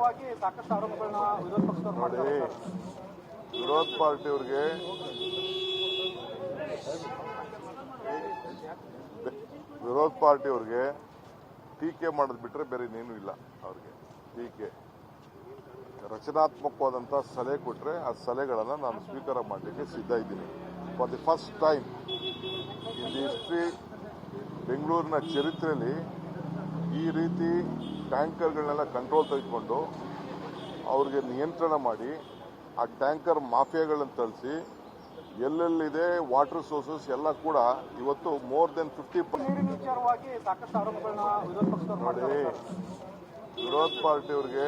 ವಿಚಾರವಾಗಿ ಸಾಕಷ್ಟು ಆರೋಪಗಳನ್ನ ವಿರೋಧ ಪಕ್ಷದವ್ರು ಮಾಡ್ತಾರೆ. ವಿರೋಧ ಪಾರ್ಟಿಯವ್ರಿಗೆ ವಿರೋಧ ಪಾರ್ಟಿಯವ್ರಿಗೆ ಟೀಕೆ ಮಾಡೋದು ಬಿಟ್ರೆ ಬೇರೆ ಇನ್ನೇನು ಇಲ್ಲ ಅವ್ರಿಗೆ. ಟೀಕೆ. ರಚನಾತ್ಮಕವಾದಂಥ ಸಲಹೆ ಕೊಟ್ಟರೆ ಆ ಸಲಹೆಗಳನ್ನು ನಾನು ಸ್ವೀಕಾರ ಮಾಡಲಿಕ್ಕೆ ಸಿದ್ಧ ಇದ್ದೀನಿ. For the first time in the history ಬೆಂಗಳೂರಿನ ಚರಿತ್ರೆಯಲ್ಲಿ ಈ ರೀತಿ ಟ್ಯಾಂಕರ್ಗಳನ್ನೆಲ್ಲ ಕಂಟ್ರೋಲ್ ತೆಗೆದುಕೊಂಡು ಅವ್ರಿಗೆ ನಿಯಂತ್ರಣ ಮಾಡಿ ಆ ಟ್ಯಾಂಕರ್ ಮಾಫಿಯಾಗಳನ್ನು ತಳಿಸಿ ಎಲ್ಲೆಲ್ಲಿದೆ ವಾಟರ್ ಸೋರ್ಸಸ್ ಎಲ್ಲ ಕೂಡ ಇವತ್ತು ಮೋರ್ ದೆನ್ ಫಿಫ್ಟಿ ನೋಡಿ ವಿರೋಧ ಪಾರ್ಟಿಯವ್ರಿಗೆ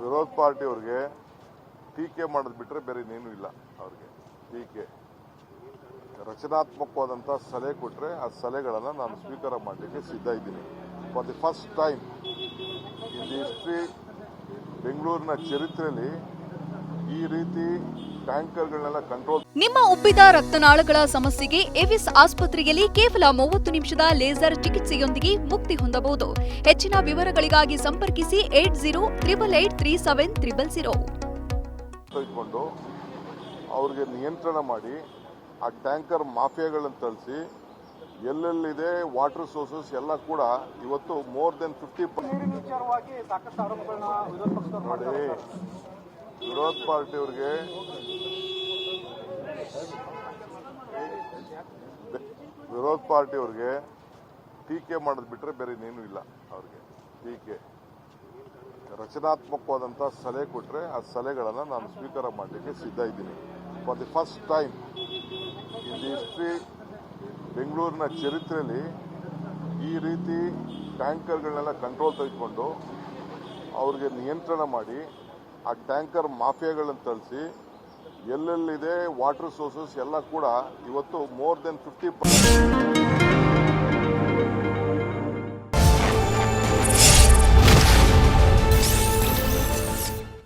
ವಿರೋಧ ಪಾರ್ಟಿಯವ್ರಿಗೆ ಟೀಕೆ ಮಾಡೋದು ಬಿಟ್ಟರೆ ಬೇರೆ ಇನ್ನೇನು ಇಲ್ಲ ಅವ್ರಿಗೆ. ಟೀಕೆ ರಚನಾತ್ಮಕವಾದಂಥ ಸಲಹೆ ಕೊಟ್ಟರೆ ಆ ಸಲಹೆಗಳನ್ನು ನಾನು ಸ್ವೀಕಾರ ಮಾಡಲಿಕ್ಕೆ ಸಿದ್ಧ ಇದ್ದೀನಿ. For the first time in the history ಬೆಂಗಳೂರಿನ ಚರಿತ್ರೆಯಲ್ಲಿ ಈ ರೀತಿ ಟ್ಯಾಂಕರ್ಗಳನ್ನೆಲ್ಲ ಕಂಟ್ರೋಲ್ ನಿಮ್ಮ ಉಬ್ಬಿದ ರಕ್ತನಾಳಗಳ ಸಮಸ್ಯೆಗೆ ಎವಿಸ್ ಆಸ್ಪತ್ರೆಯಲ್ಲಿ ಕೇವಲ ಮೂವತ್ತು ನಿಮಿಷದ ಲೇಸರ್ ಚಿಕಿತ್ಸೆಯೊಂದಿಗೆ ಮುಕ್ತಿ ಹೊಂದಬಹುದು. ಹೆಚ್ಚಿನ ವಿವರಗಳಿಗಾಗಿ ಸಂಪರ್ಕಿಸಿ eight zero triple eight three seven triple zero. ಅವ್ರಿಗೆ ನಿಯಂತ್ರಣ ಮಾಡಿ ಆ ಟ್ಯಾಂಕರ್ ಮಾಫಿಯಾಗಳನ್ನು ತಳಿಸಿ ಎಲ್ಲೆಲ್ಲಿದೆ ವಾಟರ್ ಸೋರ್ಸಸ್ ಎಲ್ಲ ಕೂಡ ಇವತ್ತು ಮೋರ್ ದೆನ್ ಫಿಫ್ಟಿ ನೋಡಿ ವಿರೋಧ ಪಾರ್ಟಿಯವ್ರಿಗೆ ವಿರೋಧ ಪಾರ್ಟಿಯವ್ರಿಗೆ ಟೀಕೆ ಮಾಡೋದು ಬಿಟ್ಟರೆ ಬೇರೆ ಇನ್ನೇನು ಇಲ್ಲ ಅವ್ರಿಗೆ. ಟೀಕೆ. ರಚನಾತ್ಮಕವಾದಂಥ ಸಲಹೆ ಕೊಟ್ಟರೆ ಆ ಸಲಹೆಗಳನ್ನು ನಾನು ಸ್ವೀಕಾರ ಮಾಡಲಿಕ್ಕೆ ಸಿದ್ಧ ಇದ್ದೀನಿ. For the first time the history ಬೆಂಗಳೂರಿನ ಚರಿತ್ರೆಯಲ್ಲಿ ಈ ರೀತಿ ಟ್ಯಾಂಕರ್ಗಳನ್ನೆಲ್ಲ ಕಂಟ್ರೋಲ್ ತೆಗೆದುಕೊಂಡು ಅವ್ರಿಗೆ ನಿಯಂತ್ರಣ ಮಾಡಿ ಆ ಟ್ಯಾಂಕರ್ ಮಾಫಿಯಾಗಳನ್ನು ತಳಿಸಿ ಎಲ್ಲೆಲ್ಲಿದೆ ವಾಟರ್ ಸೋರ್ಸಸ್ ಎಲ್ಲ ಕೂಡ ಇವತ್ತು ಮೋರ್ ದೆನ್ ಫಿಫ್ಟಿ